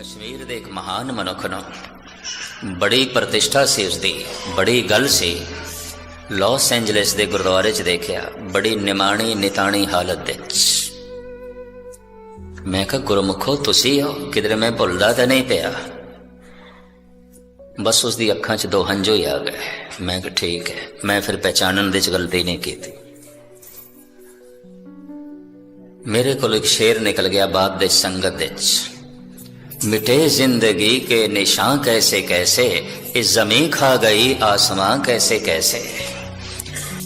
ਕਸ਼ਮੀਰ ਦੇ ਇੱਕ ਮਹਾਨ ਮਨੁੱਖ ਨੂੰ ਬੜੀ ਪ੍ਰਤਿਸ਼ਠਾ ਸੀ ਉਸਦੀ, ਬੜੀ ਗੱਲ ਸੀ। ਲਾਸ ਐਂਜਲਸ ਦੇ ਗੁਰਦੁਆਰੇ 'ਚ ਦੇਖਿਆ, ਬੜੀ ਨਿਮਾਣੀ, ਨਿਤਾਣੀ ਹਾਲਤ ਵਿੱਚ। ਮੈਂ ਕਿਹਾ, ਗੁਰਮੁਖੋ, ਤੁਸੀਂ ਹੋ? ਕਿਧਰੇ ਮੈਂ ਭੁੱਲਦਾ ਤਾਂ ਨਹੀਂ ਪਿਆ? ਬਸ ਉਸ ਦੀ ਅੱਖਾਂ 'ਚ ਦੋ ਹੰਝੂ ਹੀ ਆ ਗਏ। ਮੈਂ ਕਿਹਾ, ਠੀਕ ਹੈ। ਮੈਂ ਫਿਰ ਪਹਿਚਾਨਣ ਦੇ 'ਚ ਗਲਤੀ ਨਹੀਂ ਕੀਤੀ। ਮੇਰੇ ਕੋਲ ਇੱਕ ਸ਼ੇਰ ਨਿਕਲ ਗਿਆ ਬਾਪ ਦੇ ਸੰਗਤ ਵਿੱਚ मिटे जिंदगी के निशान कैसे कैसे इस जमी खा गई आसमां कैसे कैसे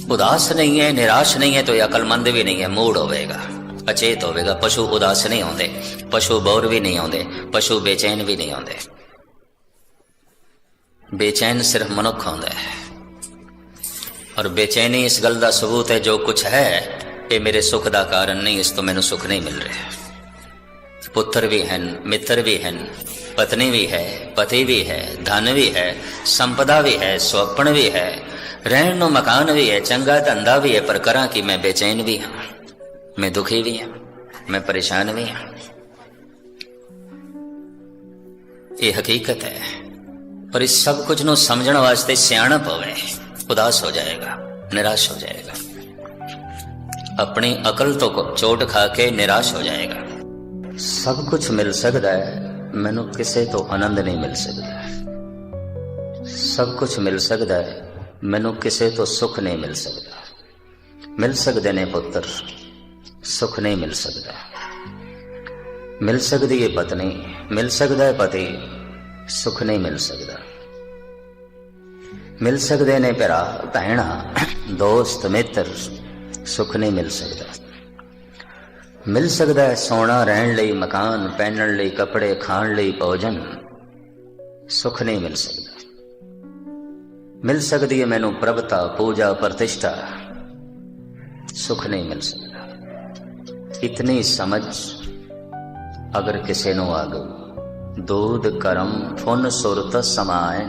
उदास नहीं है निराश नहीं है तो ये अकलमंद भी नहीं है मूड होवेगा अचेत होवेगा पशु उदास नहीं होंगे पशु बोर भी नहीं होंगे पशु बेचैन भी नहीं होंगे बेचैन सिर्फ मनुख होंगे और बेचैनी इस गल का सबूत है जो कुछ है ये मेरे सुख का कारण नहीं इस तो मैंने सुख नहीं मिल रहा ਪੁੱਤਰ ਵੀ ਹਨ ਮਿੱਤਰ ਵੀ ਹਨ ਪਤਨੀ ਵੀ ਹੈ ਪਤੀ ਵੀ ਹੈ ਧਨ ਵੀ ਹੈ ਸੰਪਦਾ ਵੀ ਹੈ ਸੁਪਨ ਵੀ ਹੈ ਰਹਿਣ ਨੂੰ ਮਕਾਨ ਵੀ ਹੈ ਚੰਗਾ ਧੰਦਾ ਵੀ ਹੈ ਪਰ ਕਰਾਂ ਕਿ ਮੈਂ ਬੇਚੈਨ ਵੀ ਹਾਂ ਮੈਂ ਦੁਖੀ ਵੀ ਹਾਂ ਮੈਂ ਪਰੇਸ਼ਾਨ ਵੀ ਹਾਂ ਇਹ ਹਕੀਕਤ ਹੈ ਪਰ ਇਸ ਸਭ ਕੁਝ ਨੂੰ ਸਮਝਣ ਵਾਸਤੇ ਸਿਆਣਪ ਹੋਵੇ ਉਦਾਸ ਹੋ ਜਾਏਗਾ ਨਿਰਾਸ਼ ਹੋ ਜਾਏਗਾ ਆਪਣੀ ਅਕਲ ਤੋਂ ਚੋਟ ਖਾ ਕੇ ਨਿਰਾਸ਼ ਹੋ ਜਾਏਗਾ ਸਭ ਕੁਝ ਮਿਲ ਸਕਦਾ ਹੈ ਮੈਨੂੰ ਕਿਸੇ ਤੋਂ ਆਨੰਦ ਨਹੀਂ ਮਿਲ ਸਕਦਾ ਸਭ ਕੁਝ ਮਿਲ ਸਕਦਾ ਹੈ ਮੈਨੂੰ ਕਿਸੇ ਤੋਂ ਸੁੱਖ ਨਹੀਂ ਮਿਲ ਸਕਦਾ ਮਿਲ ਸਕਦੇ ਨੇ ਪੁੱਤਰ ਸੁੱਖ ਨਹੀਂ ਮਿਲ ਸਕਦਾ ਮਿਲ ਸਕਦੀ ਹੈ ਪਤਨੀ ਮਿਲ ਸਕਦਾ ਹੈ ਪਤੀ ਸੁੱਖ ਨਹੀਂ ਮਿਲ ਸਕਦਾ ਮਿਲ ਸਕਦੇ ਨੇ ਭਰਾ ਭੈਣਾ ਦੋਸਤ ਮਿੱਤਰ ਸੁੱਖ ਨਹੀਂ ਮਿਲ ਸਕਦਾ ਮਿਲ ਸਕਦਾ ਹੈ ਸੋਨਾ ਰਹਿਣ ਲਈ ਮਕਾਨ, ਪਹਿਨਣ ਲਈ ਕੱਪੜੇ, ਖਾਣ ਲਈ ਭੋਜਨ। ਸੁੱਖ ਨਹੀਂ ਮਿਲ ਸਕਦਾ। ਮਿਲ ਸਕਦੀ ਹੈ ਮੈਨੂੰ ਪ੍ਰਭਤਾ, ਪੂਜਾ, ਪ੍ਰਤਿਸ਼ਠਾ। ਸੁਖ ਨਹੀਂ ਮਿਲ ਸਕਦਾ। ਇਤਨੀ ਸਮਝ ਅਗਰ ਕਿਸੇ ਨੂੰ ਆ ਗਈ। ਦੋਧ, ਕਰਮ ਫੁਨ ਸੁਰਤ ਸਮਾਏ।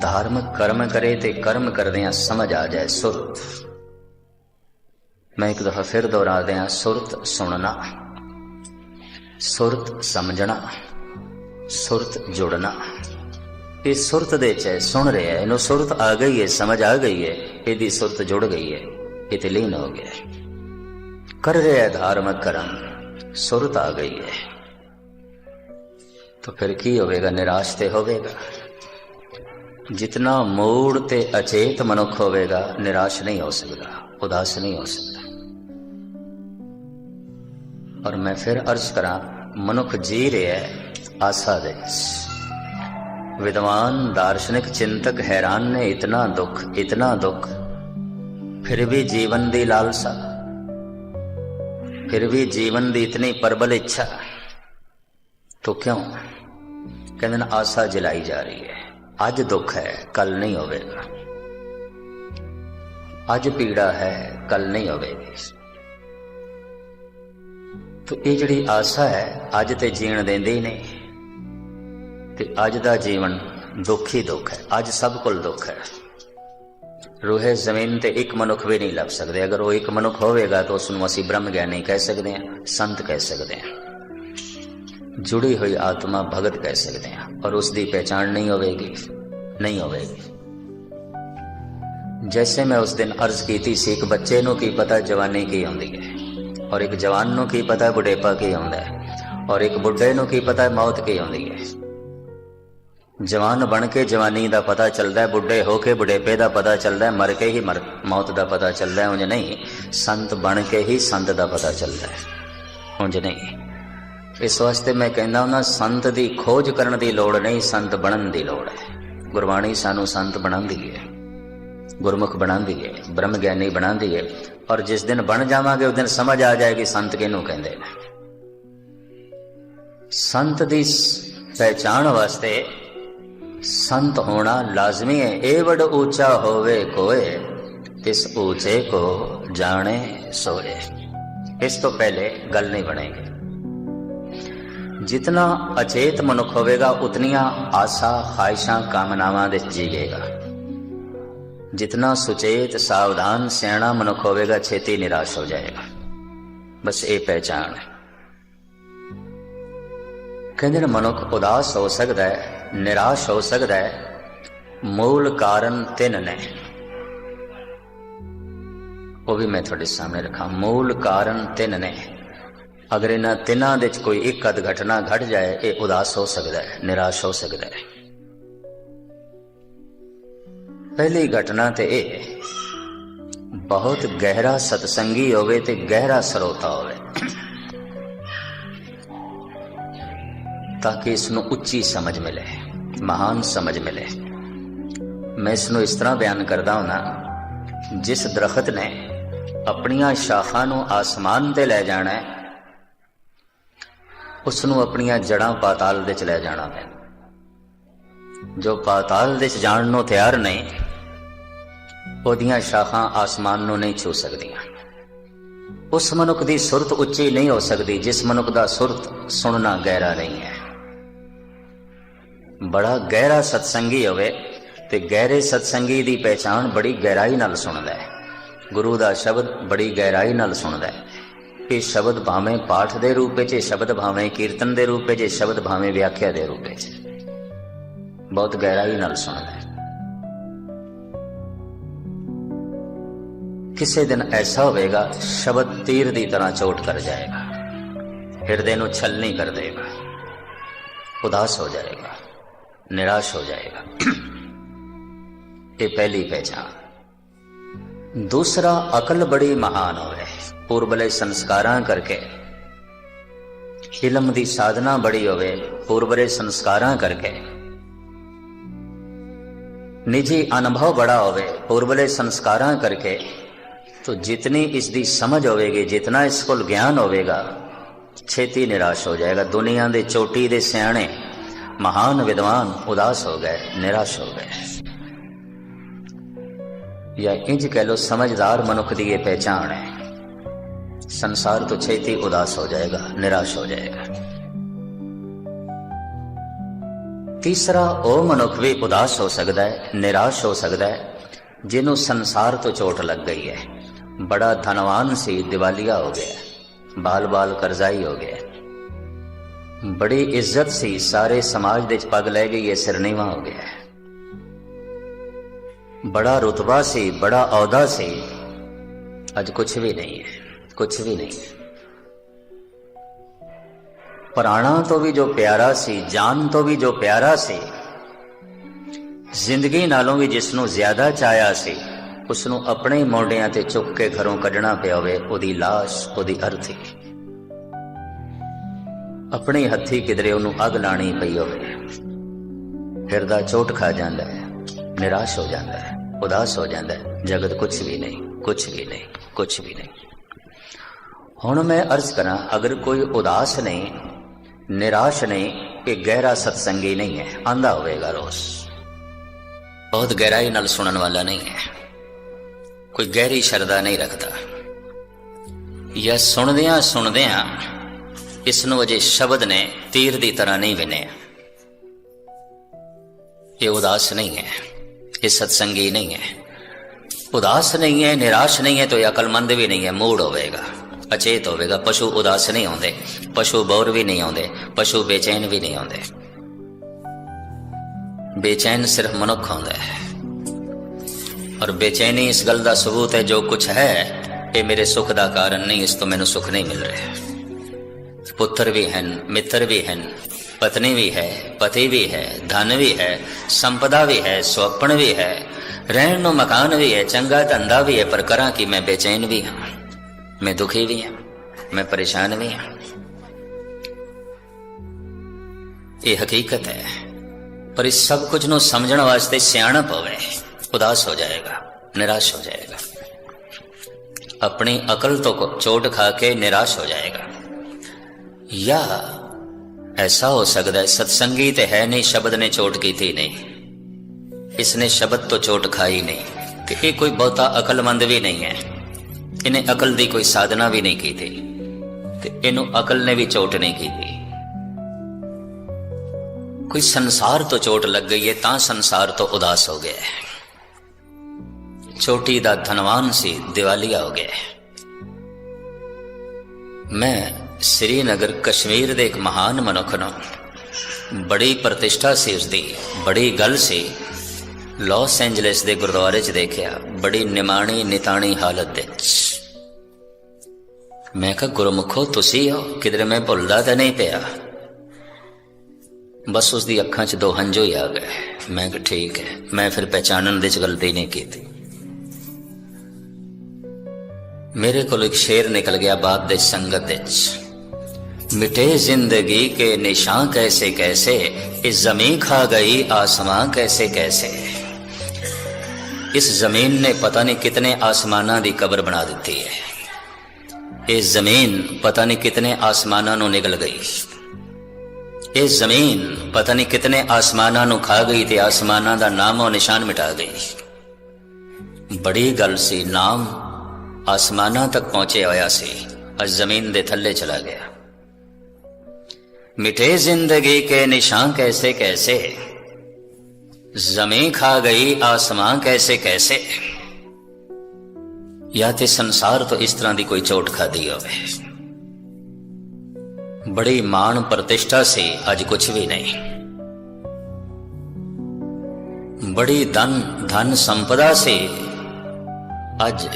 ਧਾਰਮਿਕ ਕਰਮ ਕਰੇ ਤੇ ਕਰਮ ਕਰਦਿਆਂ ਸਮਝ ਆ ਜਾਏ ਸੁਰਤ। ਮੈਂ ਇੱਕ ਦਫਾ ਫਿਰ ਦੁਹਰਾ ਦਿਆਂ ਸੁਰਤ ਸੁਣਨਾ, ਸੁਰਤ ਸਮਝਣਾ, ਸੁਰਤ ਜੁੜਨਾ। ਇਹ ਸੁਰਤ ਦੇ ਚ ਸੁਣ ਰਿਹਾ ਇਹਨੂੰ ਸੁਰਤ ਆ ਗਈ ਹੈ, ਸਮਝ ਆ ਗਈ ਹੈ, ਇਹਦੀ ਸੁਰਤ ਜੁੜ ਗਈ ਹੈ, ਇਹ ਤੇ ਲੀਨ ਹੋ ਗਿਆ। ਕਰ ਰਿਹਾ ਧਾਰਮਿਕ ਕਰਮ, ਸੁਰਤ ਆ ਗਈ ਹੈ। ਤਾਂ ਫਿਰ ਕੀ ਹੋਵੇਗਾ, ਨਿਰਾਸ਼ ਤੇ ਹੋਵੇਗਾ। ਜਿਤਨਾ ਮੂੜ ਤੇ ਅਚੇਤ ਮਨੁੱਖ ਹੋਵੇਗਾ, ਨਿਰਾਸ਼ ਨਹੀਂ ਹੋ ਸਕਦਾ, ਉਦਾਸ ਨਹੀਂ ਹੋ ਸਕਦਾ। ਔਰ ਮੈਂ ਫਿਰ ਅਰਜ਼ ਕਰਾਂ ਮਨੁੱਖ ਜੀ ਰਿਹਾ ਹੈ ਆਸਾ ਦੇ ਵਿਦਵਾਨ ਦਾਰਸ਼ਨਿਕ ਚਿੰਤਕ ਹੈਰਾਨ ਨੇ ਇਤਨਾ ਦੁੱਖ ਇਤਨਾ ਦੁੱਖ ਫਿਰ ਵੀ ਜੀਵਨ ਦੀ ਲਾਲਸਾ ਫਿਰ ਵੀ ਜੀਵਨ ਦੀ ਇਤਨੀ ਪ੍ਰਬਲ ਇੱਛਾ ਤੋ ਕਿਉਂ ਕਹਿੰਦੇ ਨੇ ਆਸਾ ਜਲਾਈ ਜਾ ਰਹੀ ਹੈ ਅੱਜ ਦੁੱਖ ਹੈ ਕੱਲ ਨਹੀਂ ਹੋਵੇਗਾ ਅੱਜ ਪੀੜਾ ਹੈ ਕੱਲ ਨਹੀਂ ਹੋਵੇਗੀ ਤੋ ਇਹ ਜਿਹੜੀ ਆਸਾ ਹੈ, ਅੱਜ ਤੇ ਜੀਣ ਦਿੰਦੇ ਹੀ ਨਹੀਂ। ਤੇ ਅੱਜ ਦਾ ਜੀਵਨ ਦੁੱਖ ਹੀ ਦੁੱਖ ਹੈ। ਅੱਜ ਸਭ ਕੋਲ ਦੁੱਖ ਹੈ। ਰੂਹੇ ਜ਼ਮੀਨ ਤੇ ਇੱਕ ਮਨੁੱਖ ਵੀ ਨਹੀਂ ਲੱਭ ਸਕਦੇ। ਅਗਰ ਉਹ ਇੱਕ ਮਨੁੱਖ ਹੋਵੇਗਾ ਤਾਂ ਉਸ ਨੂੰ ਅਸੀਂ ਬ੍ਰਹਮ ਗਿਆਨੀ ਕਹਿ ਸਕਦੇ ਹਾਂ, ਸੰਤ ਕਹਿ ਸਕਦੇ ਹਾਂ। ਜੁੜੀ ਹੋਈ ਆਤਮਾ ਭਗਤ ਕਹਿ ਸਕਦੇ ਹਾਂ ਔਰ ਉਸ ਦੀ ਪਹਿਚਾਣ ਨਹੀਂ ਹੋਵੇਗੀ। ਨਹੀਂ ਹੋਵੇਗੀ। ਜੈਸੇ ਮੈਂ ਉਸ ਦਿਨ ਅਰਜ਼ ਕੀਤੀ ਸੀ, ਇੱਕ ਬੱਚੇ ਨੂੰ ਕੀ ਪਤਾ ਜਵਾਨੀ ਕੀ ਹੁੰਦੀ ਹੈ। ਔਰ ਇੱਕ ਜਵਾਨ ਨੂੰ ਕੀ ਪਤਾ ਬੁਢੇਪਾ ਕੀ ਆਉਂਦਾ ਹੈ? ਔਰ ਇੱਕ ਬੁੱਢੇ ਨੂੰ ਕੀ ਪਤਾ ਮੌਤ ਕੀ ਆਉਂਦੀ ਹੈ? ਜਵਾਨ ਬਣ ਕੇ ਜਵਾਨੀ ਦਾ ਪਤਾ ਚੱਲਦਾ ਬੁੱਢੇ ਹੋ ਕੇ ਬੁਢੇਪੇ ਦਾ ਪਤਾ ਚੱਲਦਾ ਮਰ ਕੇ ਹੀ ਮੌਤ ਦਾ ਪਤਾ ਚੱਲਦਾ ਉਂਝ ਨਹੀਂ। ਸੰਤ ਬਣ ਕੇ ਹੀ ਸੰਤ ਦਾ ਪਤਾ ਚੱਲਦਾ ਉਂਝ ਨਹੀਂ। ਇਸ ਵਾਸਤੇ ਮੈਂ ਕਹਿੰਦਾ ਹੁੰਦਾ ਸੰਤ ਦੀ ਖੋਜ ਕਰਨ ਦੀ ਲੋੜ ਨਹੀਂ, ਸੰਤ ਬਣਨ ਦੀ ਲੋੜ ਹੈ। ਗੁਰਬਾਣੀ ਸਾਨੂੰ ਸੰਤ ਬਣਾਉਂਦੀ ਹੈ, ਗੁਰਮੁਖ ਬਣਾਉਂਦੀ ਹੈ ਬ੍ਰਹਮ ਗਿਆਨੀ ਬਣਾਉਂਦੀ ਹੈ ਔਰ ਜਿਸ ਦਿਨ ਬਣ ਜਾਵਾਂਗੇ, ਉਸ ਦਿਨ ਸਮਝ ਆ ਜਾਏਗੀ ਸੰਤ ਕਿਹਨੂੰ ਕਹਿੰਦੇ ਨੇ। ਸੰਤ ਦੀ ਪਹਿਚਾਣ ਵਾਸਤੇ ਸੰਤ ਹੋਣਾ ਲਾਜ਼ਮੀ ਹੈ। ਇਹ ਵੱਡ ਉੱਚਾ ਹੋਵੇ ਕੋਏ ਇਸ ਉੱਚੇ ਕੋ ਜਾਣੇ ਸੋਏ। ਇਸ ਤੋਂ ਪਹਿਲੇ ਗੱਲ ਨਹੀਂ ਬਣੇਗੀ। ਜਿਤਨਾ ਅਚੇਤ ਮਨੁੱਖ ਹੋਵੇਗਾ, ਉਤਨੀਆਂ ਆਸਾ, ਖਾਹਿਸ਼ਾਂ, ਕਾਮਨਾਵਾਂ ਦੇ ਜੀਵੇਗਾ। ਜਿਤਨਾ ਸੁਚੇਤ ਸਾਵਧਾਨ ਸਿਆਣਾ ਮਨੁੱਖ ਹੋਵੇਗਾ ਛੇਤੀ ਨਿਰਾਸ਼ ਹੋ ਜਾਏਗਾ ਬਸ ਇਹ ਪਹਿਚਾਨ ਹੈ ਕਹਿੰਦੇ ਨੇ ਮਨੁੱਖ ਉਦਾਸ ਹੋ ਸਕਦਾ ਹੈ ਨਿਰਾਸ਼ ਹੋ ਸਕਦਾ ਹੈ ਮੂਲ ਕਾਰਨ ਤਿੰਨ ਨੇ ਉਹ ਵੀ ਮੈਂ ਤੁਹਾਡੇ ਸਾਹਮਣੇ ਰੱਖਾਂ ਮੂਲ ਕਾਰਨ ਤਿੰਨ ਨੇ ਅਗਰ ਇਹਨਾਂ ਤਿੰਨਾਂ ਦੇ ਵਿੱਚ ਕੋਈ ਇੱਕ ਅਦ ਘਟਨਾ ਘਟ ਜਾਏ ਇਹ ਉਦਾਸ ਹੋ ਸਕਦਾ ਹੈ ਨਿਰਾਸ਼ ਹੋ ਸਕਦਾ ਹੈ ਪਹਿਲੀ ਘਟਨਾ ਤੇ ਇਹ ਬਹੁਤ ਗਹਿਰਾ ਸਤਸੰਗੀ ਹੋਵੇ ਤੇ ਗਹਿਰਾ ਸਰੋਤਾ ਹੋਵੇ। ਤਾਂ ਕਿ ਇਸ ਨੂੰ ਉੱਚੀ ਸਮਝ ਮਿਲੇ, ਮਹਾਨ ਸਮਝ ਮਿਲੇ। ਮੈਂ ਇਸ ਨੂੰ ਇਸ ਤਰ੍ਹਾਂ ਬਿਆਨ ਕਰਦਾ ਹਾਂ ਜਿਸ ਦਰਖਤ ਨੇ ਆਪਣੀਆਂ ਸ਼ਾਖਾਂ ਨੂੰ ਆਸਮਾਨ ਤੇ ਲੈ ਜਾਣਾ ਹੈ, ਉਸ ਨੂੰ ਆਪਣੀਆਂ ਜੜਾਂ ਪਾਤਾਲ ਦੇ ਚ ਲੈ ਜਾਣਾ ਪੈਂਦਾ। ਜੋ ਪਾਤਾਲ ਦੇ ਜਾਣ ਨੂੰ ਤਿਆਰ ਨਹੀਂ ਉਹਦੀਆਂ ਸ਼ਾਖਾਂ ਆਸਮਾਨ ਨੂੰ ਨਹੀਂ ਛੂ ਸਕਦੀਆਂ। ਉਸ ਮਨੁੱਖ ਦੀ ਸੁਰਤ ਉੱਚੀ ਨਹੀਂ ਹੋ ਸਕਦੀ, ਜਿਸ ਮਨੁੱਖ ਦਾ ਸੁਰਤ ਸੁਣਨਾ ਗਹਿਰਾ ਨਹੀਂ ਹੈ। ਬੜਾ ਗਹਿਰਾ ਸਤਸੰਗੀ ਹੋਵੇ ਤੇ ਗਹਿਰੇ ਸਤਸੰਗੀ ਦੀ ਪਹਿਚਾਣ ਬੜੀ ਗਹਿਰਾਈ ਨਾਲ ਸੁਣਦਾ ਹੈ। ਗੁਰੂ ਦਾ ਸ਼ਬਦ ਬੜੀ ਗਹਿਰਾਈ ਨਾਲ ਸੁਣਦਾ ਹੈ। ਇਹ ਸ਼ਬਦ ਭਾਵੇਂ ਪਾਠ ਦੇ ਰੂਪ ਵਿੱਚ, ਇਹ ਸ਼ਬਦ ਭਾਵੇਂ ਕੀਰਤਨ ਦੇ ਰੂਪ ਵਿੱਚ, ਇਹ ਸ਼ਬਦ ਭਾਵੇਂ ਵਿਆਖਿਆ ਦੇ ਰੂਪ ਵਿੱਚ। ਬਹੁਤ ਗਹਿਰਾਈ ਨਾਲ ਸੁਣਦਾ ਹੈ ਕਿਸੇ ਦਿਨ ਐਸਾ ਹੋਵੇਗਾ, ਸ਼ਬਦ ਤੀਰ ਦੀ ਤਰ੍ਹਾਂ ਚੋਟ ਕਰ ਜਾਏਗਾ। ਹਿਰਦੇ ਨੂੰ ਛਲ ਨਹੀਂ ਕਰ ਦੇਗਾ। ਉਦਾਸ ਹੋ ਜਾਏਗਾ, ਨਿਰਾਸ਼ ਹੋ ਜਾਏਗਾ। ਇਹ ਪਹਿਲੀ ਪਹਿਚਾਨ ਦੂਸਰਾ, ਅਕਲ ਬੜੀ ਮਹਾਨ ਹੋਵੇ ਪੂਰਬਲੇ ਸੰਸਕਾਰਾਂ ਕਰਕੇ। ਇਲਮ ਦੀ ਸਾਧਨਾ ਬੜੀ ਹੋਵੇ, ਪੂਰਬਲੇ ਸੰਸਕਾਰਾਂ ਕਰਕੇ। ਨਿੱਜੀ ਅਨੁਭਵ ਬੜਾ ਹੋਵੇ ਪੂਰਬਲੇ ਸੰਸਕਾਰਾਂ ਕਰਕੇ, ਤੋ ਜਿਤਨੀ ਇਸ ਦੀ ਸਮਝ ਹੋਵੇਗੀ, ਜਿਤਨਾ ਇਸ ਕੋਲ ਗਿਆਨ ਹੋਵੇਗਾ, ਛੇਤੀ ਨਿਰਾਸ਼ ਹੋ ਜਾਏਗਾ। ਦੁਨੀਆ ਦੇ ਚੋਟੀ ਦੇ ਸਿਆਣੇ, ਮਹਾਨ ਵਿਦਵਾਨ ਉਦਾਸ ਹੋ ਗਏ, ਨਿਰਾਸ਼ ਹੋ ਗਏ। ਯਾ ਇੰਜ ਕਹਿ ਲੋ ਸਮਝਦਾਰ ਮਨੁੱਖ ਦੀ ਇਹ ਪਛਾਣ ਹੈ। ਸੰਸਾਰ ਤੋਂ ਛੇਤੀ ਉਦਾਸ ਹੋ ਜਾਏਗਾ, ਨਿਰਾਸ਼ ਹੋ ਜਾਏਗਾ। ਤੀਸਰਾ ਉਹ ਮਨੁੱਖ ਵੀ ਉਦਾਸ ਹੋ ਸਕਦਾ ਹੈ, ਨਿਰਾਸ਼ ਹੋ ਸਕਦਾ ਹੈ, ਜਿਹਨੂੰ ਸੰਸਾਰ ਤੋਂ ਚੋਟ ਲੱਗ ਗਈ ਹੈ। ਬੜਾ ਧਨਵਾਨ ਸੀ, ਦਿਵਾਲੀਆ ਹੋ ਗਿਆ ਬਾਲ ਬਾਲ ਕਰਜ਼ਾਈ ਹੋ ਗਿਆ। ਬੜੀ ਇੱਜ਼ਤ ਸੀ, ਸਾਰੇ ਸਮਾਜ ਦੇ ਚ ਪੱਗ ਲੈ ਗਈ ਹੈ ਸਿਰਨੀਵਾ ਹੋ ਗਿਆ। ਬੜਾ ਰੁਤਬਾ ਸੀ, ਬੜਾ ਅਹੁਦਾ ਸੀ। ਅੱਜ ਕੁਝ ਵੀ ਨਹੀਂ ਹੈ ਕੁਝ ਵੀ ਨਹੀਂ ਹੈ। ਪ੍ਰਾਣਾ ਤੋਂ ਵੀ ਜੋ ਪਿਆਰਾ ਸੀ, ਜਾਨ ਤੋਂ ਵੀ ਜੋ ਪਿਆਰਾ ਸੀ, ਜ਼ਿੰਦਗੀ ਨਾਲੋਂ ਵੀ ਜਿਸ ਨੂੰ ਜ਼ਿਆਦਾ ਚਾਹਿਆ ਸੀ ਉਸ ਨੂੰ ਆਪਣੇ ਮੋਢਿਆਂ ਤੇ ਚੁੱਕ ਕੇ ਘਰੋਂ ਕੱਢਣਾ ਪਿਆ ਹੋਵੇ, ਉਹਦੀ লাশ ਉਹਦੀ ਅਰਥੀ। ਆਪਣੇ ਹੱਥੀ ਕਿਧਰੇ ਉਹਨੂੰ ਅੱਗ ਲਾਣੀ ਪਈ ਹੋਵੇ। ਹਿਰਦਾ ਚੋਟ ਖਾ ਜਾਂਦਾ ਹੈ, ਨਿਰਾਸ਼ ਹੋ ਜਾਂਦਾ ਹੈ, ਉਦਾਸ ਹੋ ਜਾਂਦਾ ਹੈ, ਜਗਤ ਕੁਝ ਵੀ ਨਹੀਂ ਕੁਝ ਵੀ ਨਹੀਂ ਕੁਝ ਵੀ ਨਹੀਂ। ਹੁਣ ਮੈਂ ਅਰਜ਼ ਕਰਾਂ, ਅਗਰ ਕੋਈ ਉਦਾਸ ਨਹੀਂ ਨਿਰਾਸ਼ ਨਹੀਂ ਇਹ ਗਹਿਰਾ ਸਤਸੰਗੀ ਨਹੀਂ ਹੈ ਆਂਦਾ ਹੋਵੇਗਾ ਰੋਸ ਬਹੁਤ ਗਹਿਰਾਈ ਨਾਲ ਸੁਣਨ ਵਾਲਾ ਨਹੀਂ ਹੈ ਕੋਈ ਗਹਿਰੀ ਸ਼ਰਧਾ ਨਹੀਂ ਰੱਖਦਾ ਜਾਂ ਸੁਣਦਿਆਂ ਸੁਣਦਿਆਂ ਇਸ ਨੂੰ ਅਜੇ ਸ਼ਬਦ ਨੇ ਤੀਰ ਦੀ ਤਰ੍ਹਾਂ ਨਹੀਂ ਵਿਨਿਆ ਇਹ ਉਦਾਸ ਨਹੀਂ ਹੈ ਇਹ ਸਤਸੰਗੀ ਨਹੀਂ ਹੈ ਉਦਾਸ ਨਹੀਂ ਹੈ ਨਿਰਾਸ਼ ਨਹੀਂ ਹੈ ਤਾਂ ਇਹ ਅਕਲਮੰਦ ਵੀ ਨਹੀਂ ਹੈ ਮੂੜ ਹੋਵੇਗਾ ਅਚੇਤ ਹੋਵੇਗਾ, ਪਸ਼ੂ ਉਦਾਸ ਨਹੀਂ ਆਉਂਦੇ, ਪਸ਼ੂ ਬੌਰ ਵੀ ਨਹੀਂ ਆਉਂਦੇ, ਪਸ਼ੂ ਬੇਚੈਨ ਵੀ ਨਹੀਂ ਆਉਂਦੇ। ਬੇਚੈਨ ਸਿਰਫ ਮਨੁੱਖ ਆਉਂਦਾ ਹੈ। ਔਰ ਬੇਚੈਨੀ ਇਸ ਗੱਲ ਦਾ ਸਬੂਤ ਹੈ, ਜੋ ਕੁਝ ਹੈ, ਇਹ ਮੇਰੇ ਸੁੱਖ ਦਾ ਕਾਰਨ ਨਹੀਂ, ਇਸ ਤੋਂ ਮੈਨੂੰ ਸੁੱਖ ਨਹੀਂ ਮਿਲ ਰਿਹਾ। ਪੁੱਤਰ ਵੀ ਹਨ, ਮਿੱਤਰ ਵੀ ਹਨ, ਪਤਨੀ ਵੀ ਹੈ, ਪਤੀ ਵੀ ਹੈ, ਧਨ ਵੀ ਹੈ, ਸੰਪਦਾ ਵੀ ਹੈ ਸੁਪਨ ਵੀ ਹੈ, ਰਹਿਣ ਨੂੰ ਮਕਾਨ ਵੀ ਹੈ, ਚੰਗਾ ਧੰਦਾ ਵੀ ਹੈ, ਪਰ ਕਰਾਂ ਕਿ ਮੈਂ ਬੇਚੈਨ ਵੀ ਹਾਂ। ਮੈਂ ਦੁਖੀ ਵੀ ਹਾਂ ਮੈਂ ਪਰੇਸ਼ਾਨ ਵੀ ਹਾਂ ਇਹ ਹਕੀਕਤ ਹੈ ਪਰ ਇਸ ਸਭ ਕੁਝ ਨੂੰ ਸਮਝਣ ਵਾਸਤੇ ਸਿਆਣਪ ਹੋਵੇ ਉਦਾਸ ਹੋ ਜਾਏਗਾ ਨਿਰਾਸ਼ ਹੋ ਜਾਏਗਾ ਆਪਣੀ ਅਕਲ ਤੋਂ ਚੋਟ ਖਾ ਕੇ ਨਿਰਾਸ਼ ਹੋ ਜਾਏਗਾ ਜਾਂ ਐਸਾ ਹੋ ਸਕਦਾ ਹੈ ਸਤਸੰਗੀ ਤੇ ਹੈ ਨਹੀਂ ਸ਼ਬਦ ਨੇ ਚੋਟ ਕੀਤੀ ਨਹੀਂ ਇਸਨੇ ਸ਼ਬਦ ਤੋਂ ਚੋਟ ਖਾਈ ਨਹੀਂ ਤੇ ਇਹ ਕੋਈ ਬਹੁਤਾ ਅਕਲਮੰਦ ਵੀ ਨਹੀਂ ਹੈ ਇਹਨੇ ਅਕਲ ਦੀ ਕੋਈ ਸਾਧਨਾ ਵੀ ਨਹੀਂ ਕੀਤੀ ਤੇ ਇਹਨੂੰ ਅਕਲ ਨੇ ਵੀ ਚੋਟ ਨਹੀਂ ਕੀਤੀ। ਕੋਈ ਸੰਸਾਰ ਤੋਂ ਚੋਟ ਲੱਗ ਗਈ ਹੈ ਤਾਂ ਸੰਸਾਰ ਤੋਂ ਉਦਾਸ ਹੋ ਗਿਆ ਚੋਟੀ ਦਾ ਧਨਵਾਨ ਸੀ, ਦਿਵਾਲੀਆ ਹੋ ਗਿਆ ਮੈਂ ਸ੍ਰੀਨਗਰ ਕਸ਼ਮੀਰ ਦੇ ਇੱਕ ਮਹਾਨ ਮਨੁੱਖ ਨੂੰ ਬੜੀ ਪ੍ਰਤਿਸ਼ਠਾ ਸੀ ਉਸਦੀ, ਬੜੀ ਗੱਲ ਸੀ। ਲਾਸ ਐਂਜਲਸ ਦੇ ਗੁਰਦੁਆਰੇ 'ਚ ਦੇਖਿਆ, ਬੜੀ ਨਿਮਾਣੀ, ਨਿਤਾਣੀ ਹਾਲਤ ਵਿੱਚ। ਮੈਂ ਕਿਹਾ ਗੁਰਮੁਖੋ ਤੁਸੀਂ ਹੋ ਕਿਧਰੇ ਮੈਂ ਭੁੱਲਦਾ ਤਾਂ ਨਹੀਂ ਪਿਆ ਬਸ ਉਸ ਦੀ ਅੱਖਾਂ 'ਚ ਦੋ ਹੰਝੂ ਹੀ ਆ ਗਏ ਮੈਂ ਕਿਹਾ ਠੀਕ ਹੈ ਮੈਂ ਫਿਰ ਪਹਿਚਾਨਣ ਦੇ 'ਚ ਗਲਤੀ ਨਹੀਂ ਕੀਤੀ ਮੇਰੇ ਕੋਲ ਇੱਕ ਸ਼ੇਰ ਨਿਕਲ ਗਿਆ ਬਾਤ ਦੇ ਸੰਗਤ ਵਿੱਚ मिटे जिंदगी के निशान कैसे कैसे इस जमीन खा गई आसमां कैसे कैसे इस जमीन ने पता नहीं कितने आसमाना ਦੀ ਕਬਰ ਬਣਾ ਦਿੱਤੀ ਹੈ ਇਹ ਜ਼ਮੀਨ ਪਤਾ ਨਹੀਂ ਕਿਤਨੇ ਆਸਮਾਨਾਂ ਨੂੰ ਨਿਗਲ ਗਈ। ਇਹ ਜ਼ਮੀਨ ਪਤਾ ਨਹੀਂ ਕਿਤਨੇ ਆਸਮਾਨਾਂ ਨੂੰ ਖਾ ਗਈ ਤੇ ਆਸਮਾਨਾਂ ਦਾ ਨਾਮ ਉਹ ਨਿਸ਼ਾਨ ਮਿਟਾ ਗਈ। ਬੜੀ ਗੱਲ ਸੀ, ਨਾਮ ਆਸਮਾਨਾਂ ਤੱਕ ਪਹੁੰਚੇ ਹੋਇਆ ਸੀ ਅਜ ਜ਼ਮੀਨ ਦੇ ਥੱਲੇ ਚਲਾ ਗਿਆ। ਮਿਟੇ ਜ਼ਿੰਦਗੀ ਕੇ ਨਿਸ਼ਾਨ ਕੈਸੇ ਕੈਸੇ? ਜ਼ਮੀਨ ਖਾ ਗਈ, ਆਸਮਾਨ ਕੈਸੇ ਕੈਸੇ? ਜਾਂ ਤੇ ਸੰਸਾਰ ਤੋਂ ਇਸ ਤਰ੍ਹਾਂ ਦੀ ਕੋਈ ਚੋਟ ਖਾਦੀ ਹੋਵੇ। ਬੜੀ ਮਾਣ ਪ੍ਰਤਿਸ਼ਠਾ ਸੀ, ਅੱਜ ਕੁਝ ਵੀ ਨਹੀਂ। ਬੜੀ ਧਨ ਧਨ ਸੰਪਦਾ ਸੀ, ਅੱਜ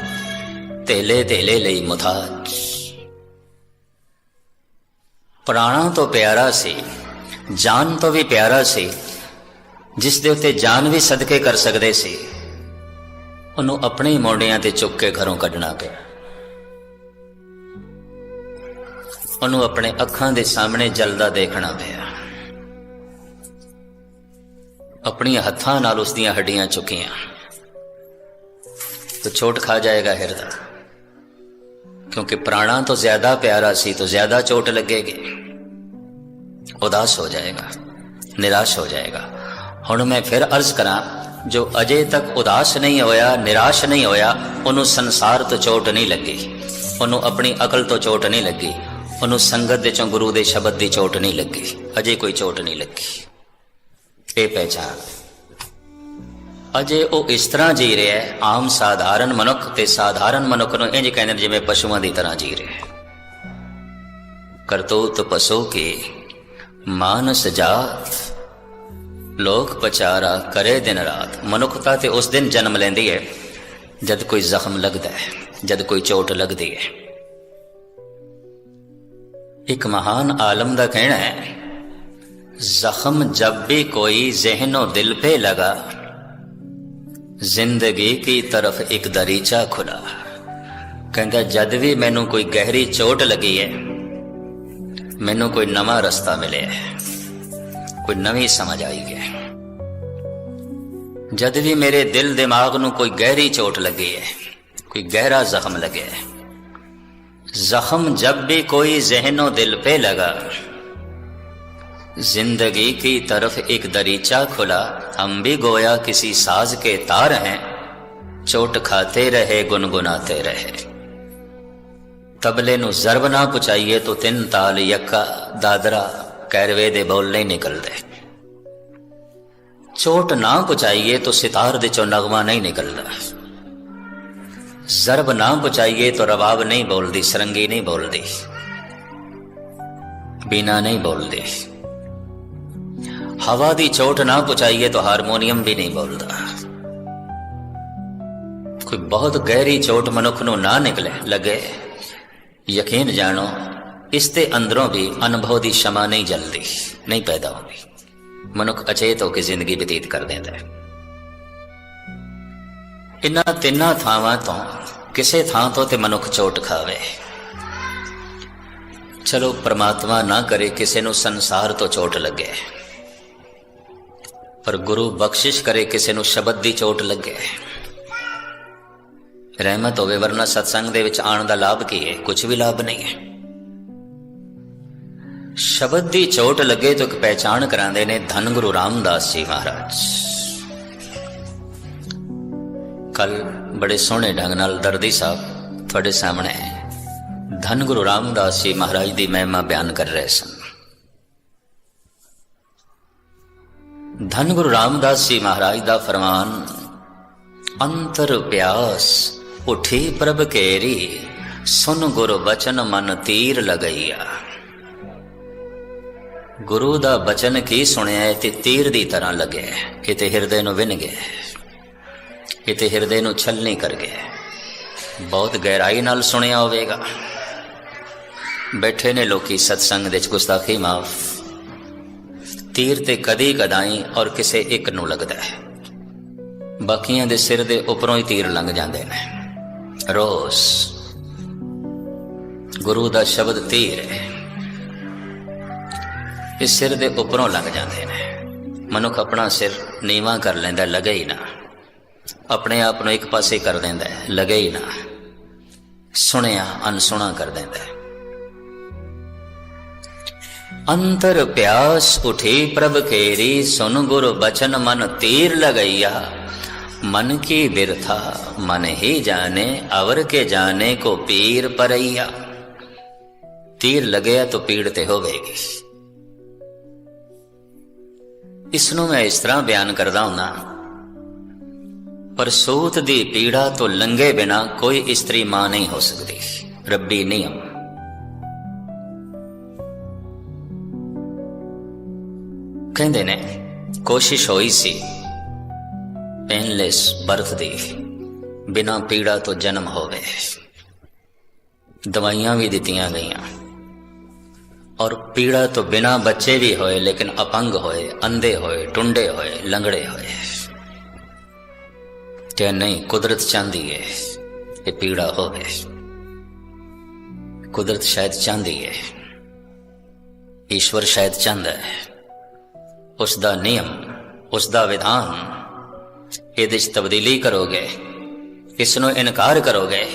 ਤੇਲੇ ਤੇਲੇ ਲਈ ਮੁਥਾ ਪ੍ਰਾਣਾ ਤੋਂ ਪਿਆਰਾ ਸੀ, ਜਾਨ ਤੋਂ ਵੀ ਪਿਆਰਾ ਸੀ, ਜਿਸ ਦੇ ਉੱਤੇ ਜਾਨ ਵੀ ਸਦਕੇ ਕਰ ਸਕਦੇ ਸੀ। ਉਹਨੂੰ ਆਪਣੇ ਹੀ ਮੋਢਿਆਂ ਤੇ ਚੁੱਕ ਕੇ ਘਰੋਂ ਕੱਢਣਾ ਪਿਆ। ਉਹਨੂੰ ਆਪਣੇ ਅੱਖਾਂ ਦੇ ਸਾਹਮਣੇ ਜਲਦਾ ਦੇਖਣਾ ਪਿਆ। ਆਪਣੀਆਂ ਹੱਥਾਂ ਨਾਲ ਉਸ ਦੀਆਂ ਹੱਡੀਆਂ ਚੁੱਕੀਆਂ। ਤੋ ਛੋਟ ਖਾ ਜਾਏਗਾ ਹਿਰਦਾ। ਕਿਉਂਕਿ ਪ੍ਰਾਣਾ ਤੋਂ ਜ਼ਿਆਦਾ ਪਿਆਰਾ ਸੀ, ਤੋਂ ਜ਼ਿਆਦਾ ਚੋਟ ਲੱਗੇਗੀ। ਉਦਾਸ ਹੋ ਜਾਏਗਾ, ਨਿਰਾਸ਼ ਹੋ ਜਾਏਗਾ। ਹੁਣ ਮੈਂ ਫਿਰ ਅਰਜ਼ ਕਰਾਂ, ਜੋ ਅਜੇ ਤੱਕ ਉਦਾਸ ਨਹੀਂ ਹੋਇਆ, ਨਿਰਾਸ਼ ਨਹੀਂ ਹੋਇਆ, ਉਹਨੂੰ ਸੰਸਾਰ ਤੋਂ ਚੋਟ ਨਹੀਂ ਲੱਗੀ। ਉਹਨੂੰ ਆਪਣੀ ਅਕਲ ਤੋਂ ਚੋਟ ਨਹੀਂ ਲੱਗੀ। ਉਹਨੂੰ ਸੰਗਤ ਦੇ ਚੋਂ ਗੁਰੂ ਦੇ ਸ਼ਬਦ ਦੀ ਚੋਟ ਨਹੀਂ ਲੱਗੀ। ਅਜੇ ਕੋਈ ਚੋਟ ਨਹੀਂ ਲੱਗੀ। ਇਹ ਪਹਿਚਾਨ ਅਜੇ ਉਹ ਇਸ ਤਰ੍ਹਾਂ ਜੀ ਰਿਹਾ ਹੈ, ਆਮ ਸਾਧਾਰਨ ਮਨੁੱਖ ਤੇ ਸਾਧਾਰਨ ਮਨੁੱਖ ਨੂੰ ਇੰਜ ਕਹਿੰਦੇ ਨੇ ਜਿਵੇਂ ਪਸ਼ੂਆਂ ਦੀ ਤਰ੍ਹਾਂ ਜੀ ਰਿਹਾ ਕਰਤੂਤ ਪਸ਼ੂ ਕੇ? ਮਾਨਸ ਜਾਤ ਲੋਕ ਪਚਾਰਾ ਕਰੇ ਦਿਨ ਰਾਤ ਮਨੁੱਖਤਾ ਤੇ ਉਸ ਦਿਨ ਜਨਮ ਲੈਂਦੀ ਹੈ ਜਦ ਕੋਈ ਜ਼ਖਮ ਲੱਗਦਾ ਹੈ ਜਦ ਕੋਈ ਚੋਟ ਲੱਗਦੀ ਹੈ ਇੱਕ ਮਹਾਨ ਆਲਮ ਦਾ ਕਹਿਣਾ ਹੈ ਜ਼ਖਮ ਜਬ ਵੀ ਕੋਈ ਜ਼ਿਹਨੋ ਦਿਲ पे लगा ਜ਼ਿੰਦਗੀ ਕੀ ਤਰਫ ਇੱਕ ਦਰੀਚਾ ਖੁੱਲਾ ਕਹਿੰਦਾ ਜਦ ਵੀ ਮੈਨੂੰ ਕੋਈ ਗਹਿਰੀ ਚੋਟ ਲੱਗੀ ਹੈ ਮੈਨੂੰ ਕੋਈ ਨਵਾਂ ਰਸਤਾ ਮਿਲਿਆ ਹੈ ਕੋਈ ਨਵੀਂ ਸਮਝ ਆਈ ਹੈ ਜਦ ਵੀ ਮੇਰੇ ਦਿਲ ਦਿਮਾਗ ਨੂੰ ਕੋਈ ਗਹਿਰੀ ਚੋਟ ਲੱਗੀ ਹੈ ਕੋਈ ਗਹਿਰਾ ਜ਼ਖਮ ਲੱਗਿਆ ਹੈ ਜ਼ਖਮ ਜਬ ਵੀ ਕੋਈ ਜ਼ਿਹਨੋ ਦਿਲ पे लगा जिंदगी की तरफ एक दरीचा खुला हम भी गोया किसी साज के तार हैं चोट खाते रहे गुनगुनाते रहे ਤਬਲੇ ਨੂੰ ਜ਼ਰਬ ਨਾ ਪਹੁੰਚਾਈਏ ਤਾਂ ਤਿੰਨ ਤਾਲ ਯੱਕਾ ਦਾਦਰਾ ਕੈਰਵੇ ਦੇ ਬੋਲ ਨਹੀਂ ਨਿਕਲਦੇ। ਚੋਟ ਨਾ ਪਹੁੰਚਾਈਏ ਤਾਂ ਸਿਤਾਰ ਦੇ ਚੋਂ ਨਗਮਾ ਨਹੀਂ ਨਿਕਲਦਾ। ਜ਼ਰਬ ਨਾ ਪਹੁੰਚਾਈਏ ਤਾਂ ਰਬਾਬ ਨਹੀਂ ਬੋਲਦੀ, ਸਰੰਗੀ ਨਹੀਂ ਬੋਲਦੀ। ਬਿਨਾ ਨਹੀਂ ਬੋਲਦੇ। ਹਵਾ ਦੀ ਚੋਟ ਨਾ ਪਹੁੰਚਾਈਏ ਤਾਂ ਹਾਰਮੋਨੀਅਮ ਵੀ ਨਹੀਂ ਬੋਲਦਾ। ਕੋਈ ਬਹੁਤ ਗਹਿਰੀ ਚੋਟ ਮਨੁੱਖ ਨੂੰ ਨਾ ਨਿਕਲੇ, ਲਗੇ। ਯਕੀਨ ਜਾਣੋ ਇਸ ਤੇ ਅੰਦਰੋਂ ਵੀ ਅਨੁਭਵ ਦੀ ਸ਼ਮਾ ਨਹੀਂ ਜਲਦੀ, ਨਹੀਂ ਪੈਦਾ ਹੁੰਦੀ। ਮਨੁੱਖ ਅਚੇਤ ਹੋ ਕੇ ਜ਼ਿੰਦਗੀ ਬਤੀਤ ਕਰ ਦਿੰਦਾ ਹੈ। ਇਨ੍ਹਾਂ ਤਿੰਨਾਂ ਥਾਵਾਂ ਤੋਂ ਕਿਸੇ ਥਾਂ ਤੋਂ ਤੇ ਮਨੁੱਖ ਚੋਟ ਖਾਵੇ। ਚਲੋ ਪ੍ਰਮਾਤਮਾ ਨਾ ਕਰੇ ਕਿਸੇ ਨੂੰ ਸੰਸਾਰ ਤੋਂ ਚੋਟ ਲੱਗੇ। ਪਰ ਗੁਰੂ ਬਖਸ਼ਿਸ਼ ਕਰੇ ਕਿਸੇ ਨੂੰ ਸ਼ਬਦ ਦੀ ਚੋਟ ਲੱਗੇ। ਰਹਿਮਤ ਹੋਵੇ ਵਰਨਾ ਸਤਸੰਗ ਦੇ ਵਿੱਚ ਆਉਣ ਦਾ ਲਾਭ ਕੀ ਹੈ? ਕੁਝ ਵੀ ਲਾਭ ਨਹੀਂ ਹੈ। ਸ਼ਬਦ ਦੀ ਚੋਟ ਲੱਗੇ ਤਾਂ ਇੱਕ ਪਹਿਚਾਣ ਕਰਾਉਂਦੇ ਨੇ ਧੰਨ ਗੁਰੂ ਰਾਮਦਾਸ ਜੀ ਮਹਾਰਾਜ। ਕੱਲ ਬੜੇ ਸੋਹਣੇ ਢੰਗ ਨਾਲ ਦਰਦੀ ਸਾਹਿਬ ਤੁਹਾਡੇ ਸਾਹਮਣੇ ਧੰਨ ਗੁਰੂ ਰਾਮਦਾਸ ਜੀ ਮਹਾਰਾਜ ਦੀ ਮਹਿਮਾ ਬਿਆਨ ਕਰ ਰਹੇ ਸਨ। ਧੰਨ ਗੁਰੂ ਰਾਮਦਾਸ ਜੀ ਮਹਾਰਾਜ ਦਾ ਫਰਮਾਨ, ਅੰਤਰ ਪਿਆਸ ਉਠੀ ਪ੍ਰਭ ਕੇਰੀ, ਸੁਨ ਗੁਰ ਬਚਨ ਮਨ ਤੀਰ ਲਗਈਆ। ਗੁਰੂ ਦਾ ਬਚਨ ਕੀ ਸੁਣਿਆ ਤੇ ਤੀਰ ਦੀ ਤਰ੍ਹਾਂ ਲੱਗਿਆ ਕਿਤੇ ਹਿਰਦੇ ਨੂੰ ਵਿੰਨ ਗਏ ਕਿਤੇ ਹਿਰਦੇ ਨੂੰ ਛਲਨੀ ਕਰ ਗਏ ਬਹੁਤ ਗਹਿਰਾਈ ਨਾਲ ਸੁਣਿਆ ਹੋਵੇਗਾ। ਬੈਠੇ ਨੇ ਲੋਕੀ ਸਤਸੰਗ ਦੇ ਚ ਗੁਸਤਾਖੀ ਮਾਫ। ਤੀਰ ਤੇ ਕਦੀ ਕਦਾਈ ਔਰ ਕਿਸੇ ਇੱਕ ਨੂੰ ਲੱਗਦਾ ਹੈ। ਬਾਕੀਆਂ ਦੇ ਸਿਰ ਦੇ ਉੱਪਰੋਂ ਹੀ ਤੀਰ ਲੰਘ ਜਾਂਦੇ ਨੇ। ਰੋਸ। ਗੁਰੂ ਦਾ ਸ਼ਬਦ ਤੀਰ ਹੈ। ਇਹ ਸਿਰ ਦੇ ਉੱਪਰੋਂ ਲੱਗ ਜਾਂਦੇ ਨੇ। ਮਨੁੱਖ ਆਪਣਾ ਸਿਰ ਨੀਵਾ ਕਰ ਲੈਂਦਾ, ਲਗੇ ਹੀ ਨਾ। ਆਪਣੇ ਆਪ ਨੂੰ ਇੱਕ ਪਾਸੇ ਕਰ ਦਿੰਦਾ, ਲਗੇ ਹੀ ਨਾ। ਸੁਣਿਆ ਅਨਸੁਣਾ ਕਰ ਦਿੰਦਾ। ਅੰਤਰ ਪਿਆਸ ਉਠੀ ਪ੍ਰਭ ਕੇਰੀ, ਸੁਨ ਗੁਰ ਬਚਨ ਮਨ ਤੀਰ ਲਗਈਆ। ਮਨ ਕੀ ਬਿਰਥਾ, ਮਨ ਹੀ ਜਾਣੇ, ਅਵਰ ਕੇ ਜਾਣੇ ਕੋ ਪੀਰ ਪਰਈਆ। ਤੀਰ ਲਗਿਆ ਤਾਂ ਪੀੜ ਤੇ ਹੋਵੇਗੀ। ਇਸ ਨੂੰ ਮੈਂ ਇਸ ਤਰ੍ਹਾਂ ਬਿਆਨ ਕਰਦਾ ਹੁਣਾ ਪਰ ਸੂਤ ਦੀ ਪੀੜਾ ਤੋਂ ਲੰਗੇ ਬਿਨਾ ਕੋਈ ਇਸਤਰੀ ਮਾਂ ਨਹੀਂ ਹੋ ਸਕਦੀ। ਰੱਬੀ ਨਿਯਮ ਕਹਿੰਦੇ ਨੇ, ਕੋਸ਼ਿਸ਼ ਹੋਈ ਸੀ, ਪੇਨਲੈਸ ਬਰਥ ਦੀ, ਬਿਨਾ ਪੀੜਾ ਤੋਂ ਜਨਮ ਹੋਵੇ। ਦਵਾਈਆਂ ਵੀ ਦਿੱਤੀਆਂ ਗਈਆਂ। ਔਰ ਪੀੜਾ ਤੋਂ ਬਿਨਾ ਬੱਚੇ ਵੀ ਹੋਏ, ਲੇਕਿਨ ਅਪੰਗ ਹੋਏ, ਅੰਧੇ ਹੋਏ, ਟੁੰਡੇ ਹੋਏ, ਲੰਗੜੇ ਹੋਏ। ਕਿ ਨਹੀਂ, ਕੁਦਰਤ ਚਾਹੁੰਦੀ ਹੈ ਇਹ ਪੀੜਾ ਹੋਵੇ। ਕੁਦਰਤ ਸ਼ਾਇਦ ਚਾਹੁੰਦੀ ਹੈ ਈਸ਼ਵਰ ਸ਼ਾਇਦ ਚਾਹੁੰਦਾ ਹੈ। ਉਸ ਦਾ ਨਿਯਮ ਉਸ ਦਾ ਵਿਧਾਨ ਇਹਦੇ 'ਚ ਤਬਦੀਲੀ ਕਰੋਗੇ, ਇਸ ਨੂੰ ਇਨਕਾਰ ਕਰੋਗੇ,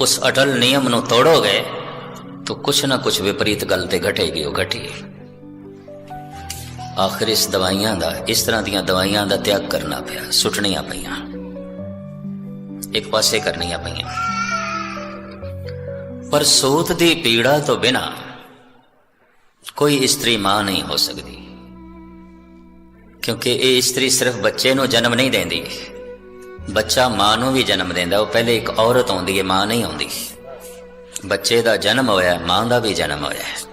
ਉਸ ਅਟਲ ਨਿਯਮ ਨੂੰ ਤੋੜੋਗੇ ਤਾਂ ਕੁਛ ਨਾ ਕੁਛ ਵਿਪਰੀਤ ਗੱਲ ਤੇ ਘਟੇਗੀ, ਉਹ ਘਟੀ। ਆਖਿਰ ਇਸ ਦਵਾਈਆਂ ਦਾ, ਇਸ ਤਰ੍ਹਾਂ ਦੀਆਂ ਦਵਾਈਆਂ ਦਾ ਤਿਆਗ ਕਰਨਾ ਪਿਆ, ਸੁੱਟਣੀਆਂ ਪਈਆਂ। ਇੱਕ ਪਾਸੇ ਕਰਨੀਆਂ ਪਈਆਂ। ਪਰ ਸੋਤ ਦੀ ਪੀੜਾ ਤੋਂ ਬਿਨਾ ਕੋਈ ਇਸਤਰੀ ਮਾਂ ਨਹੀਂ ਹੋ ਸਕਦੀ। ਕਿਉਂਕਿ ਇਹ ਇਸਤਰੀ ਸਿਰਫ ਬੱਚੇ ਨੂੰ ਜਨਮ ਨਹੀਂ ਦਿੰਦੀ। ਬੱਚਾ ਮਾਂ ਨੂੰ ਵੀ ਜਨਮ ਦਿੰਦਾ, ਉਹ ਪਹਿਲੇ ਇੱਕ ਔਰਤ ਆਉਂਦੀ ਹੈ, ਮਾਂ ਨਹੀਂ ਆਉਂਦੀ। ਬੱਚੇ ਦਾ ਜਨਮ ਹੋਇਆ, ਮਾਂ ਦਾ ਵੀ ਜਨਮ ਹੋਇਆ।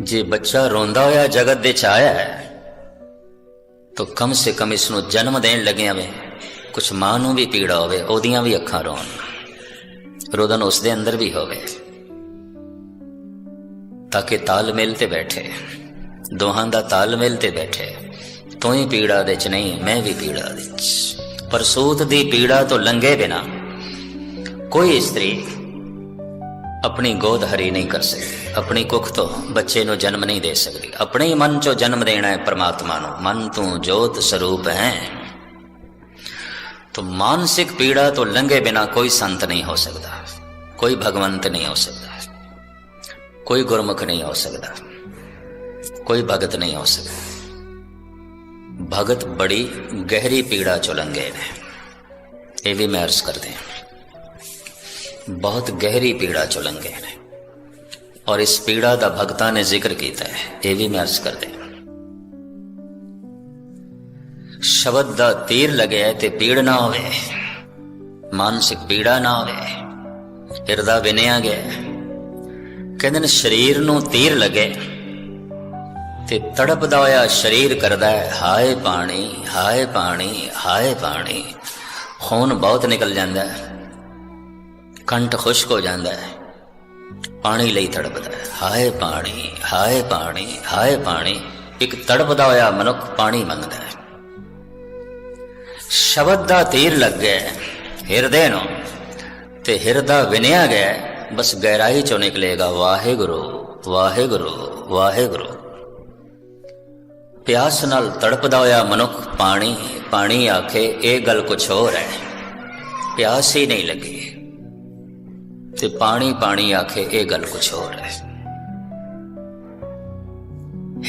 ਜੇ ਬੱਚਾ ਰੋਂਦਾ ਹੋਇਆ, ਜਗਤ ਦੇ ਚ ਆਇਆ ਹੈ, ਤਾਂ ਕਮ ਸੇ ਕਮ ਇਸ ਨੂੰ ਜਨਮ ਦੇਣ ਲੱਗਿਆ ਵੇ, ਕੁਛ ਮਾਂ ਨੂੰ ਵੀ ਪੀੜਾ ਹੋਵੇ, ਉਹਦੀਆਂ ਵੀ ਅੱਖਾਂ ਰੋਣ। ਰੋਦਨ ਉਸ ਦੇ ਅੰਦਰ ਵੀ ਹੋਵੇ, ਤਾਂ ਕਿ ਤਾਲਮੇਲ ਤੇ ਬੈਠੇ। ਦੋਹਾਂ ਦਾ ਤਾਲਮੇਲ ਤੇ ਬੈਠੇ। ਤੂੰ ਹੀ ਪੀੜਾ ਦੇ ਚ ਨਹੀਂ, ਮੈਂ ਵੀ ਪੀੜਾ ਦੇ ਚ ਪਰ ਸੂਤ ਦੀ ਪੀੜਾ ਤੋਂ ਲੰਘੇ ਬਿਨਾ ਕੋਈ ਇਸਤਰੀ ਆਪਣੀ ਗੋਦ ਹਰੀ ਨਹੀਂ ਕਰ ਸਕਦੀ ਆਪਣੀ ਕੁੱਖ ਤੋਂ ਬੱਚੇ ਨੂੰ ਜਨਮ ਨਹੀਂ ਦੇ ਸਕਦੀ ਆਪਣੇ ਹੀ ਮਨ ਚੋਂ ਜਨਮ ਦੇਣਾ ਹੈ ਪ੍ਰਮਾਤਮਾ ਨੂੰ ਮਨ ਤੂੰ ਜੋਤ ਸਰੂਪ ਹੈ तो मानसिक पीड़ा तो लंघे बिना कोई संत नहीं हो सकता कोई भगवंत नहीं हो सकता कोई गुरमुख नहीं हो सकता कोई भगत नहीं हो सकता भगत बड़ी गहरी पीड़ा चो लंघे ने ये भी मैं अर्ज कर दें ਬਹੁਤ ਗਹਿਰੀ ਪੀੜਾ ਚੋਂ ਲੰਘੇ ਨੇ। ਔਰ ਇਸ ਪੀੜਾ ਦਾ ਭਗਤਾਂ ਨੇ ਜ਼ਿਕਰ ਕੀਤਾ ਹੈ। ਇਹ ਵੀ ਮੈਂ ਅਰਜ਼ ਕਰਦੇ ਸ਼ਬਦ ਦਾ ਤੀਰ ਲਗਿਆ ਤੇ ਪੀੜ ਨਾ ਹੋਵੇ। ਮਾਨਸਿਕ ਪੀੜਾ ਨਾ ਹੋਵੇ। ਹਿਰਦਾ ਬਿਨਿਆ ਗਿਆ ਕਹਿੰਦੇ ਨੇ ਸਰੀਰ ਨੂੰ ਤੀਰ ਲਗੇ। ਤੇ ਤੜਪਦਾ ਹੋਇਆ ਸਰੀਰ ਕਰਦਾ ਹੈ, ਹਾਏ ਪਾਣੀ ਹਾਏ ਪਾਣੀ ਹਾਏ ਪਾਣੀ। ਖੂਨ ਬਹੁਤ ਨਿਕਲ ਜਾਂਦਾ ਹੈ। ਕੰਠ ਖੁਸ਼ਕ ਹੋ ਜਾਂਦਾ ਹੈ। ਪਾਣੀ ਲਈ ਤੜਪਦਾ ਹੈ। ਹਾਏ ਪਾਣੀ ਹਾਏ ਪਾਣੀ ਹਾਏ ਪਾਣੀ। ਇੱਕ ਤੜਪਦਾ ਹੋਇਆ ਮਨੁੱਖ ਪਾਣੀ ਮੰਗਦਾ ਹੈ। ਸ਼ਬਦ ਦਾ ਤੀਰ ਲੱਗ ਗਿਆ ਹਿਰਦੇ ਨੂੰ ਤੇ ਹਿਰਦਾ ਵਿਨਿਆ ਗਿਆ ਬਸ ਗਹਿਰਾਈ ਚੋਂ ਨਿਕਲੇਗਾ, ਵਾਹਿਗੁਰੂ ਵਾਹਿਗੁਰੂ ਵਾਹਿਗੁਰੂ। ਪਿਆਸ ਨਾਲ ਤੜਪਦਾ ਹੋਇਆ ਮਨੁੱਖ ਪਾਣੀ ਪਾਣੀ ਆਖੇ, ਇਹ ਗੱਲ ਕੁਛ ਹੋਰ ਹੈ। ਪਿਆਸ ਹੀ ਨਹੀਂ ਲੱਗੀ। ਤੇ ਪਾਣੀ ਪਾਣੀ ਆਖੇ, ਇਹ ਗੱਲ ਕੁਛ ਹੋਰ ਹੈ।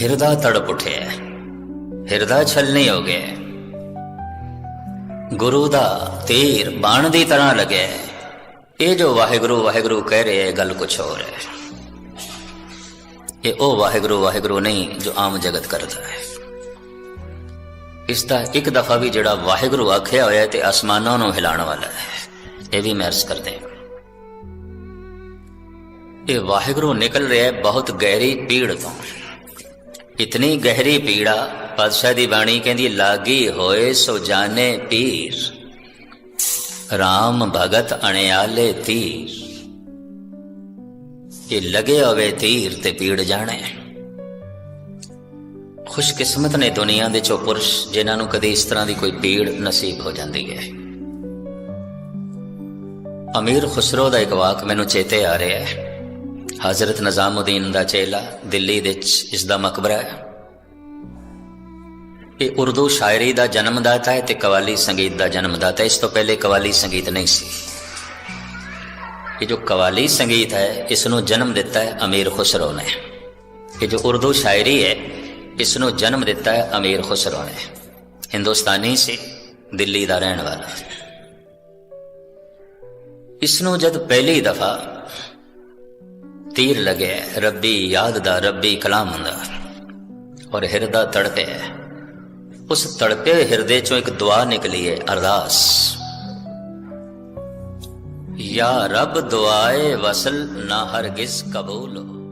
ਹਿਰਦਾ ਤੜਪ ਉਠਿਆ ਹਿਰਦਾ ਛਲਨੀ ਹੋ। ਗਿਆ ਗੁਰੂ ਦਾ ਤੀਰ ਬਾਣ ਦੀ ਤਰ੍ਹਾਂ ਲੱਗਿਆ ਇਹ ਜੋ ਵਾਹਿਗੁਰੂ ਵਾਹਿਗੁਰੂ ਕਹਿ ਰਿਹਾ ਇਹ ਗੱਲ ਕੁਛ ਹੋਰ ਹੈ। ਇਹ ਉਹ ਵਾਹਿਗੁਰੂ ਵਾਹਿਗੁਰੂ ਨਹੀਂ, ਜੋ ਆਮ ਜਗਤ ਕਰਦਾ ਹੈ। ਇਸ ਦਾ ਇੱਕ ਦਫਾ ਵੀ ਜਿਹੜਾ ਵਾਹਿਗੁਰੂ ਆਖਿਆ ਹੋਇਆ ਤੇ ਅਸਮਾਨਾਂ ਨੂੰ ਹਿਲਾਉਣ ਵਾਲਾ ਹੈ, ਇਹ ਵੀ ਮੈਂ ਅਰਜ਼ ਕਰਦੇ ਇਹ ਵਾਹਿਗੁਰੂ ਨਿਕਲ ਰਿਹਾ ਬਹੁਤ ਗਹਿਰੀ ਪੀੜ ਤੋਂ। ਇਤਨੀ ਗਹਿਰੀ ਪੀੜਾ ਪਾਤਸ਼ਾਹ ਦੀ ਬਾਣੀ ਕਹਿੰਦੀ, ਲਾਗੀ ਹੋਏ ਸੋ ਜਾਣੇ ਪੀਰ। RAM ਭਗਤ ਅਣਿਆਲੇ ਤੀਰ। ਇਹ ਲਗੇ ਹੋਵੇ ਤੀਰ ਤੇ ਪੀੜ ਜਾਣੇ। ਖੁਸ਼ਕਿਸਮਤ ਨੇ ਦੁਨੀਆ ਦੇ ਚੋ ਪੁਰਸ਼, ਜਿਨ੍ਹਾਂ ਨੂੰ ਕਦੇ ਇਸ ਤਰ੍ਹਾਂ ਦੀ ਕੋਈ ਪੀੜ ਨਸੀਬ ਹੋ ਜਾਂਦੀ ਹੈ। ਅਮੀਰ ਖੁਸਰੋ ਦਾ ਇੱਕ ਵਾਕ ਮੈਨੂੰ ਚੇਤੇ ਆ ਰਿਹਾ ਹੈ। ਹਜ਼ਰਤ ਨਿਜ਼ਾਮੁਦੀਨ ਦਾ ਚੇਲਾ ਦਿੱਲੀ ਵਿੱਚ ਇਸ ਦਾ ਮਕਬਰਾ ਹੈ। ਇਹ ਉਰਦੂ ਸ਼ਾਇਰੀ ਦਾ ਜਨਮਦਾਤਾ ਹੈ ਤੇ ਕਵਾਲੀ ਸੰਗੀਤ ਦਾ ਜਨਮਦਾਤਾ ਇਸ ਤੋਂ ਪਹਿਲੇ ਕਵਾਲੀ ਸੰਗੀਤ ਨਹੀਂ ਸੀ। ਇਹ ਜੋ ਕਵਾਲੀ ਸੰਗੀਤ ਹੈ ਇਸ ਨੂੰ ਜਨਮ ਦਿੱਤਾ ਹੈ ਅਮੀਰ ਖੁਸਰੋ ਨੇ। ਇਹ ਜੋ ਉਰਦੂ ਸ਼ਾਇਰੀ ਹੈ ਇਸ ਨੂੰ ਜਨਮ ਦਿੱਤਾ ਹੈ ਅਮੀਰ ਖੁਸਰੋ ਨੇ। ਹਿੰਦੁਸਤਾਨੀ ਸੀ, ਦਿੱਲੀ ਦਾ ਰਹਿਣ ਵਾਲਾ ਇਸ ਨੂੰ ਜਦ ਪਹਿਲੀ ਦਫਾ ਤੀਰ ਲੱਗਿਆ ਰੱਬੀ ਯਾਦ ਦਾ ਰੱਬੀ ਕਲਾਮ ਦਾ ਔਰ ਹਿਰਦਾ ਤੜਪਿਆ ਉਸ ਤੜਪੇ ਹਿਰਦੇ ਚੋਂ ਇੱਕ ਦੁਆ ਨਿਕਲੀ ਹੈ ਅਰਦਾਸ। ਯਾ ਰੱਬ ਦੁਆਏ ਵਸਲ ਨਾ ਹਰਗਿਜ਼ ਕਬੂਲ ਹੋ।